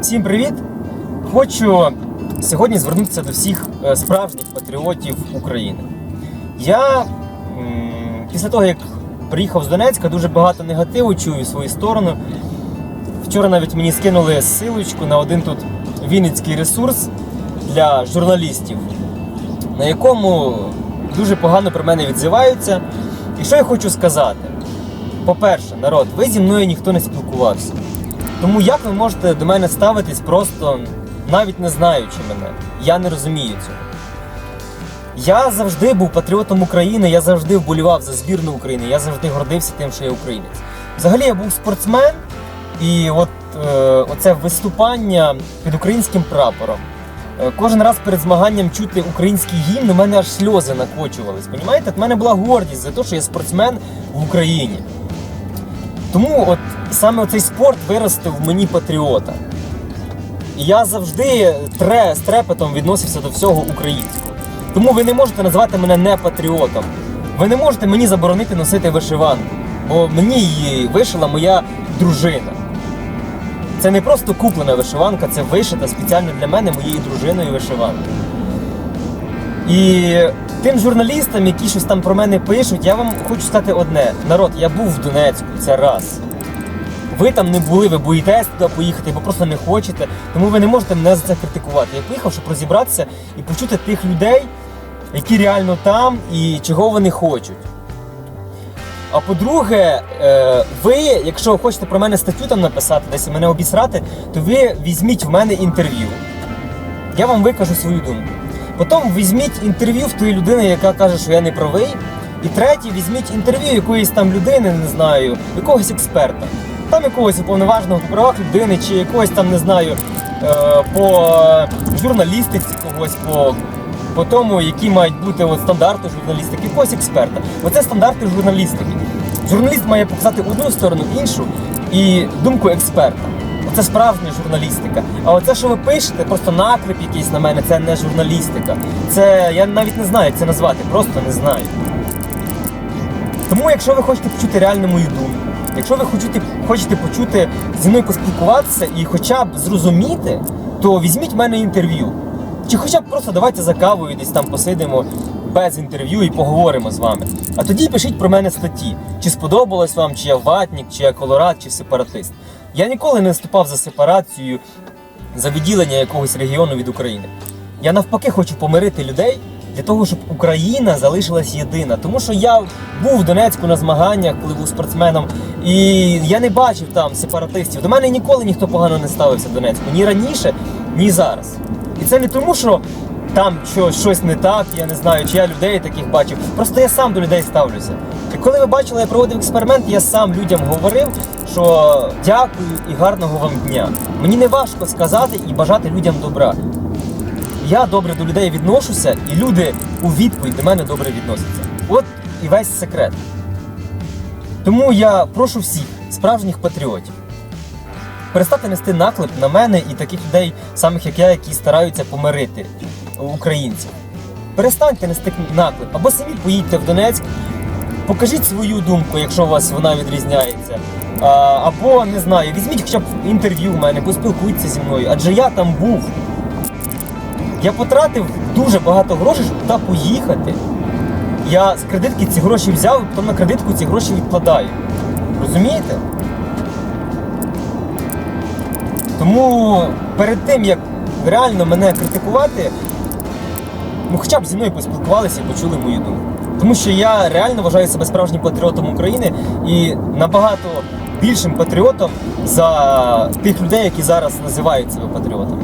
Всім привіт! Хочу сьогодні звернутися до всіх е, справжніх патріотів України. Я після того, як приїхав з Донецька, дуже багато негативу чую в свою сторону. Вчора навіть мені скинули ссылочку на один тут вінницький ресурс для журналістів, на якому дуже погано про мене відзиваються. І що я хочу сказати? По-перше, народ, ви зі мною ніхто не спілкувався. Тому як ви можете до мене ставитись просто навіть не знаючи мене? Я не розумію цього. Я завжди був патріотом України, я завжди вболівав за збірну України, я завжди гордився тим, що я українець. Взагалі я був спортсмен, і от е, оце виступання під українським прапором. е, Кожен раз перед змаганням чути український гімн, у мене аж сльози накочувались. Понімаєте? В мене була гордість за те, що я спортсмен в Україні. Тому от саме цей спорт виростив в мені патріота. І я завжди тре, з трепетом відносився до всього українського. Тому ви не можете назвати мене не патріотом. Ви не можете мені заборонити носити вишиванку, бо мені її вишила моя дружина. Це не просто куплена вишиванка, це вишита спеціально для мене моєю дружиною вишиванка. І тим журналістам, які щось там про мене пишуть, я вам хочу сказати одне: народ, я був в Донецьку, це раз. Ви там не були, ви боїтесь туди поїхати, бо просто не хочете, тому ви не можете мене за це критикувати. Я поїхав, щоб розібратися і почути тих людей, які реально там і чого вони хочуть. А по-друге, е, ви, якщо хочете про мене статтю там написати, десь мене обісрати, то ви візьміть в мене інтерв'ю. Я вам викажу свою думку. Потім візьміть інтерв'ю в тої людини, яка каже, що я не правий. І третє, візьміть інтерв'ю якоїсь там людини, не знаю, якогось експерта. Там якогось уповноваженого по правах людини, чи якогось там, не знаю, е, по журналістиці когось, по, по тому, які мають бути от, стандарти журналістики, якогось експерта. Оце стандарти журналістики. Журналіст має показати одну сторону, іншу і думку експерта. Це справжня журналістика. А оце, що ви пишете, просто наклеп якийсь на мене, це не журналістика. Це я навіть не знаю, як це назвати, просто не знаю. Тому, якщо ви хочете почути реальну мою думку, якщо ви хочете, хочете почути зі мною поспілкуватися і хоча б зрозуміти, то візьміть в мене інтерв'ю. Чи хоча б просто давайте за кавою десь там посидимо без інтерв'ю і поговоримо з вами. А тоді пишіть про мене статті. Чи сподобалось вам, чи я ватник, чи я колорад, чи сепаратист. Я ніколи не виступав за сепарацію, за відділення якогось регіону від України. Я навпаки хочу помирити людей для того, щоб Україна залишилась єдина. Тому що я був в Донецьку на змаганнях, коли був спортсменом, і я не бачив там сепаратистів. До мене ніколи ніхто погано не ставився в Донецьку, ні раніше, ні зараз. І це не тому, що там що, щось не так, я не знаю, чи я людей таких бачив. Просто я сам до людей ставлюся. І коли ви бачили, я проводив експеримент, я сам людям говорив, що дякую і гарного вам дня. Мені не важко сказати і бажати людям добра. Я добре до людей відношуся, і люди у відповідь до мене добре відносяться. От і весь секрет. Тому я прошу всіх справжніх патріотів перестати нести наклеп на мене і таких людей, самих як я, які стараються помирити українців. Перестаньте нести наклеп, або самі поїдьте в Донецьк, покажіть свою думку, якщо у вас вона відрізняється. Або не знаю, візьміть хоча б інтерв'ю в мене, поспілкуйтеся зі мною, адже я там був. Я потратив дуже багато грошей, щоб туди поїхати. Я з кредитки ці гроші взяв, потім на кредитку ці гроші відкладаю. Розумієте? Тому перед тим, як реально мене критикувати, ну хоча б зі мною поспілкувалися і почули мою думку. Тому що я реально вважаю себе справжнім патріотом України і набагато більшим патріотом за тих людей, які зараз називають себе патріотами.